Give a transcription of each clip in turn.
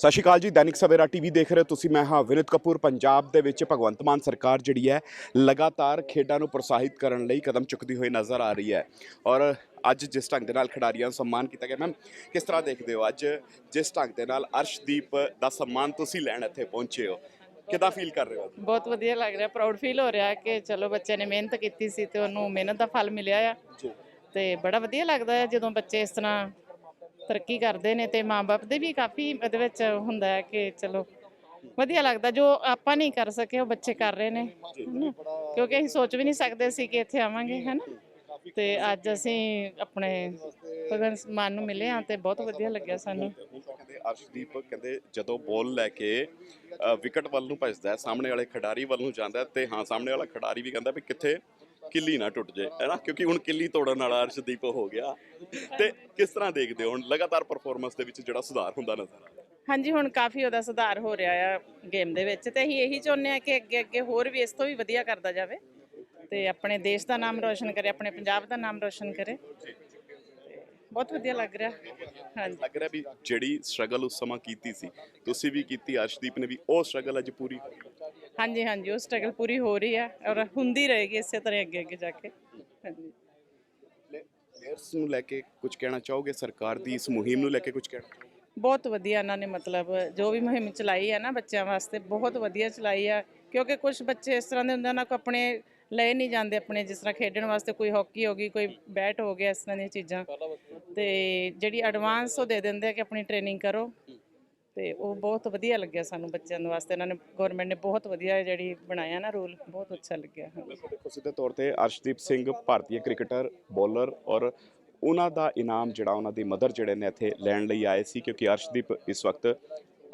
ਸਤਿ ਸ਼੍ਰੀ ਅਕਾਲ ਜੀ ਦੈਨਿਕ ਸਵੇਰਾ ਟੀਵੀ ਦੇਖ ਰਹੇ ਹੋ ਤੁਸੀਂ ਮੈਂ ਹਾਂ ਵਿਨਿਤ ਕਪੂਰ। ਪੰਜਾਬ ਦੇ ਵਿੱਚ ਭਗਵੰਤ ਮਾਨ ਸਰਕਾਰ ਜਿਹੜੀ ਹੈ ਲਗਾਤਾਰ ਖੇਡਾਂ ਨੂੰ ਪ੍ਰੋਤਸਾਹਿਤ ਕਰਨ ਲਈ ਕਦਮ ਚੁੱਕਦੀ ਹੋਈ ਨਜ਼ਰ ਆ ਰਹੀ ਹੈ। ਔਰ ਅੱਜ ਜਿਸ ਢੰਗ ਦੇ ਨਾਲ ਖਿਡਾਰੀਆਂ ਨੂੰ ਸਨਮਾਨ ਕੀਤਾ ਗਿਆ ਮੈਮ ਕਿਸ ਤਰ੍ਹਾਂ ਦੇਖਦੇ ਹੋ ਅੱਜ? ਜਿਸ ਢੰਗ ਦੇ ਨਾਲ ਅਰਸ਼ਦੀਪ ਦਾ ਸਨਮਾਨ ਤੁਸੀਂ ਲੈਣ ਇੱਥੇ ਪਹੁੰਚੇ ਹੋ ਕਿਦਾਂ ਫੀਲ ਕਰ ਰਹੇ ਹੋ ਬਹੁਤ ਵਧੀਆ ਲੱਗ ਰਿਹਾ ਪ੍ਰਾਊਡ ਫੀਲ ਹੋ ਰਿਹਾ ਕਿ ਚਲੋ ਬੱਚੇ ਨੇ ਮਿਹਨਤ ਕੀਤੀ ਸੀ ਤੇ ਉਹਨੂੰ ਮਿਹਨਤ ਦਾ ਫਲ ਮਿਲਿਆ ਆ। ਤੇ ਬੜਾ ਵਧੀਆ ਲੱਗਦਾ ਹੈ ਜਦੋਂ ਬੱਚੇ ਇਸ ਤਰ੍ਹਾਂ ਤਰੱਕੀ ਕਰਦੇ ਨੇ ਤੇ ਮਾਪੇ ਦੇ ਵੀ ਕਾਫੀ ਇਹਦੇ ਵਿੱਚ ਹੁੰਦਾ ਹੈ ਕਿ ਚਲੋ ਵਧੀਆ ਲੱਗਦਾ ਜੋ ਆਪਾਂ ਨਹੀਂ ਕਰ ਸਕੇ ਉਹ ਬੱਚੇ ਕਰ ਰਹੇ ਨੇ ਹਨਾ। ਕਿਉਂਕਿ ਅਸੀਂ ਸੋਚ ਵੀ ਨਹੀਂ ਸਕਦੇ ਸੀ ਕਿ ਇੱਥੇ ਆਵਾਂਗੇ ਹਨਾ ਤੇ ਅੱਜ ਅਸੀਂ ਆਪਣੇ ਭਗਵੰਤ ਮਾਨ ਨੂੰ ਮਿਲੇ ਹਾਂ ਤੇ ਬਹੁਤ ਵਧੀਆ ਲੱਗਿਆ ਸਾਨੂੰ ਕਹਿੰਦੇ ਅਰਸ਼ਦੀਪ ਕਹਿੰਦੇ ਜਦੋਂ ਬੋਲ ਲੈ ਕੇ ਅ, ਵਿਕਟ ਵੱਲ ਨੂੰ ਭੱਜਦਾ ਹੈ ਸਾਹਮਣੇ ਵਾਲੇ ਖਿਡਾਰੀ ਵੱਲ ਨੂੰ ਜਾਂਦਾ ਹੈ ਤੇ ਹਾਂ ਸਾਹਮਣੇ ਵਾਲਾ ਖਿਡਾਰੀ ਵੀ ਕਹਿੰਦਾ ਵੀ ਕਿੱਥੇ ਕਿੱਲੀ ਨਾ ਟੁੱਟ ਜੇ ਹੈਨਾ ਕਿਉਂਕਿ ਹੁਣ ਕਿੱਲੀ ਤੋੜਨ ਵਾਲਾ ਅਰਸ਼ਦੀਪ ਹੋ ਗਿਆ। ਤੇ ਕਿਸ ਤਰ੍ਹਾਂ ਦੇਖਦੇ ਹੋ ਹੁਣ ਲਗਾਤਾਰ ਪਰਫਾਰਮੈਂਸ ਦੇ ਵਿੱਚ ਜਿਹੜਾ ਸੁਧਾਰ ਹੁੰਦਾ ਨਜ਼ਰ ਆ ਰਿਹਾ? ਹਾਂਜੀ ਹੁਣ ਕਾਫੀ ਉਹਦਾ ਸੁਧਾਰ ਹੋ ਰਿਹਾ ਆ ਗੇਮ ਦੇ ਵਿੱਚ ਤੇ ਅਸੀਂ ਇਹੀ ਚਾਹੁੰਦੇ ਆ ਕਿ ਅੱਗੇ ਅੱਗੇ ਹੋਰ ਵੀ ਇਸ ਤੋਂ ਵੀ ਵਧੀਆ ਕਰਦਾ ਜਾਵੇ ਤੇ ਆਪਣੇ ਦੇਸ਼ ਦਾ ਨਾਮ ਰੋਸ਼ਨ ਕਰੇ ਆਪਣੇ ਪੰਜਾਬ ਦਾ ਨਾਮ ਰੋਸ਼ਨ ਕਰੇ। ਤੇ ਬਹੁਤ ਵਧੀਆ ਲੱਗ ਰਿਹਾ। ਹਾਂਜੀ। ਲੱਗ ਰਿਹਾ ਵੀ ਜਿਹੜੀ ਸਟਰਗਲ ਉਸ ਸਮਾਂ ਕੀਤੀ ਸੀ ਤੁਸੀਂ ਵੀ ਕੀਤੀ ਅਰਸ਼ਦੀਪ ਨੇ ਵੀ ਉਹ ਸਟਰਗਲ ਅੱਜ ਪੂਰੀ ਹੋਈ ਹਾਂਜੀ ਹਾਂਜੀ ਉਹ ਸਟਰਗਲ ਪੂਰੀ ਹੋ ਰਹੀ ਹੈ ਔਰ ਹੁੰਦੀ ਰਹੇਗੀ ਇਸੇ ਤਰ੍ਹਾਂ ਅੱਗੇ ਅੱਗੇ ਜਾ ਕੇ। ਹਾਂਜੀ। ਪਲੇਅਰਸ ਨੂੰ ਲੈ ਕੇ ਕੁਝ ਕਹਿਣਾ ਚਾਹੋਗੇ? ਸਰਕਾਰ ਦੀ ਇਸ ਮੁਹਿੰਮ ਨੂੰ ਲੈ ਕੇ ਕੁਝ ਕਹਿਣਾ ਬਹੁਤ ਵਧੀਆ ਇਹਨਾਂ ਨੇ ਮਤਲਬ ਜੋ ਵੀ ਮੁਹਿੰਮ ਚਲਾਈ ਹੈ ਨਾ ਬੱਚਿਆਂ ਵਾਸਤੇ ਬਹੁਤ ਵਧੀਆ ਚਲਾਈ ਆ। ਕਿਉਂਕਿ ਕੁਝ ਬੱਚੇ ਇਸ ਤਰ੍ਹਾਂ ਦੇ ਹੁੰਦੇ ਨਾ ਕੋ ਆਪਣੇ ਲਏ ਨਹੀਂ ਜਾਂਦੇ ਆਪਣੇ ਜਿਸ ਤਰ੍ਹਾਂ ਖੇਡਣ ਵਾਸਤੇ ਕੋਈ ਹਾਕੀ ਹੋ ਗਈ ਕੋਈ ਬੈਟ ਹੋ ਗਿਆ ਇਸ ਤਰ੍ਹਾਂ ਦੀਆਂ ਚੀਜ਼ਾਂ। ਤੇ ਜਿਹੜੀ ਐਡਵਾਂਸ ਉਹ ਦੇ ਦਿੰਦੇ ਆ ਕਿ ਆਪਣੀ ਟ੍ਰੇਨਿੰਗ ਕਰੋ। ਤੇ ਉਹ ਬਹੁਤ ਵਧੀਆ ਲੱਗਿਆ ਸਾਨੂੰ ਬੱਚਿਆਂ ਦੇ ਵਾਸਤੇ। ਇਹਨਾਂ ਨੇ ਗਵਰਨਮੈਂਟ ਨੇ ਬਹੁਤ ਵਧੀਆ ਜਿਹੜੀ ਬਣਾਇਆ ਨਾ ਰੂਲ ਬਹੁਤ ਅੱਛਾ ਲੱਗਿਆ ਬਿਲਕੁਲ ਦੇਖੋ ਸਿੱਧੇ ਤੌਰ ਤੇ ਅਰਸ਼ਦੀਪ ਸਿੰਘ ਭਾਰਤੀ ਕ੍ਰਿਕਟਰ ਬੋਲਰ ਔਰ ਉਹਨਾਂ ਦਾ ਇਨਾਮ ਜਿਹੜਾ ਉਹਨਾਂ ਦੀ ਮਦਰ ਜਿਹੜੇ ਨੇ ਇੱਥੇ ਲੈਣ ਲਈ ਆਏ ਸੀ ਕਿਉਂਕਿ ਅਰਸ਼ਦੀਪ ਇਸ ਵਕਤ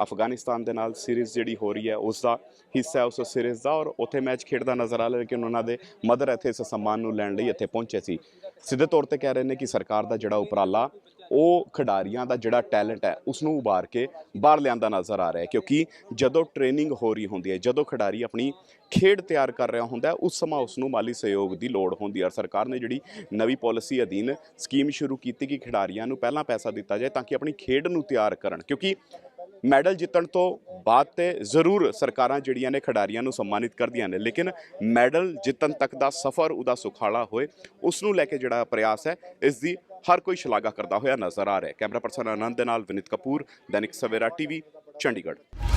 ਅਫਗਾਨਿਸਤਾਨ ਦੇ ਨਾਲ ਸੀਰੀਜ਼ ਜਿਹੜੀ ਹੋ ਰਹੀ ਹੈ ਉਸ ਦਾ ਹਿੱਸਾ ਹੈ ਉਸ ਸੀਰੀਜ਼ ਦਾ ਔਰ ਉੱਥੇ ਮੈਚ ਖੇਡਦਾ ਨਜ਼ਰ ਆ ਰਿਹਾ ਲੇਕਿਨ ਉਹਨਾਂ ਦੇ ਮਦਰ ਇੱਥੇ ਇਸ ਸਨਮਾਨ ਨੂੰ ਲੈਣ ਲਈ ਇੱਥੇ ਪਹੁੰਚੇ ਸੀ। ਸਿੱਧੇ ਤੌਰ ਤੇ ਕਹਿ ਰਹੇ ਨੇ ਕਿ ਸਰਕਾਰ ਦਾ ਜਿਹੜਾ ਉਪਰਾਲਾ ਉਹ ਖਿਡਾਰੀਆਂ ਦਾ ਜਿਹੜਾ ਟੈਲੈਂਟ ਹੈ ਉਸ ਨੂੰ ਉਭਾਰ ਕੇ ਬਾਹਰ ਲਿਆਂਦਾ ਨਜ਼ਰ ਆ ਰਿਹਾ ਹੈ। ਕਿਉਂਕਿ ਜਦੋਂ ਟ੍ਰੇਨਿੰਗ ਹੋ ਰਹੀ ਹੁੰਦੀ ਹੈ, ਜਦੋਂ ਖਿਡਾਰੀ ਆਪਣੀ ਖੇਡ ਤਿਆਰ ਕਰ ਰਿਹਾ ਹੁੰਦਾ ਉਸ ਸਮਾਂ ਉਸ ਨੂੰ ਮਾਲੀ ਸਹਿਯੋਗ ਦੀ ਲੋੜ ਹੁੰਦੀ ਹੈ। ਔਰ ਸਰਕਾਰ ਨੇ ਜਿਹੜੀ ਨਵੀਂ ਪਾਲਿਸੀ ਅਧੀਨ ਸਕੀਮ ਸ਼ੁਰੂ ਕੀਤੀ ਕਿ ਖਿਡਾਰੀਆਂ ਨੂੰ ਪਹਿਲਾਂ ਪੈਸਾ ਦਿੱਤਾ ਜਾਏ ਤਾਂ ਕਿ ਆਪਣੀ ਖੇਡ ਨੂੰ ਤਿਆਰ ਕਰਨ। ਕਿਉਂਕਿ ਮੈਡਲ ਜਿੱਤਣ ਤੋਂ ਬਾਅਦ ਤੇ ਜ਼ਰੂਰ ਸਰਕਾਰਾਂ ਜਿਹੜੀਆਂ ਨੇ ਖਿਡਾਰੀਆਂ ਨੂੰ ਸਨਮਾਨਿਤ ਕਰਦੀਆਂ ਨੇ, ਲੇਕਿਨ ਮੈਡਲ ਜਿੱਤਣ ਤੱਕ ਦਾ ਸਫ਼ਰ ਉਹਦਾ ਸੁਖਾਲਾ ਹੋਏ ਉਸ ਨੂੰ ਲੈ ਕੇ ਜਿਹੜਾ ਪ੍ਰਯਾਸ ਹੈ, ਇਸ ਦੀ ਹਰ ਕੋਈ ਸ਼ਲਾਘਾ ਕਰਦਾ ਹੋਇਆ ਨਜ਼ਰ ਆ ਰਿਹਾ ਹੈ। ਕੈਮਰਾ ਪਰਸਨ ਆਨੰਦ ਦੇ ਨਾਲ ਵਿਨਿਤ ਕਪੂਰ, ਦੈਨਿਕ ਸਵੇਰਾ ਟੀਵੀ, ਚੰਡੀਗੜ੍ਹ।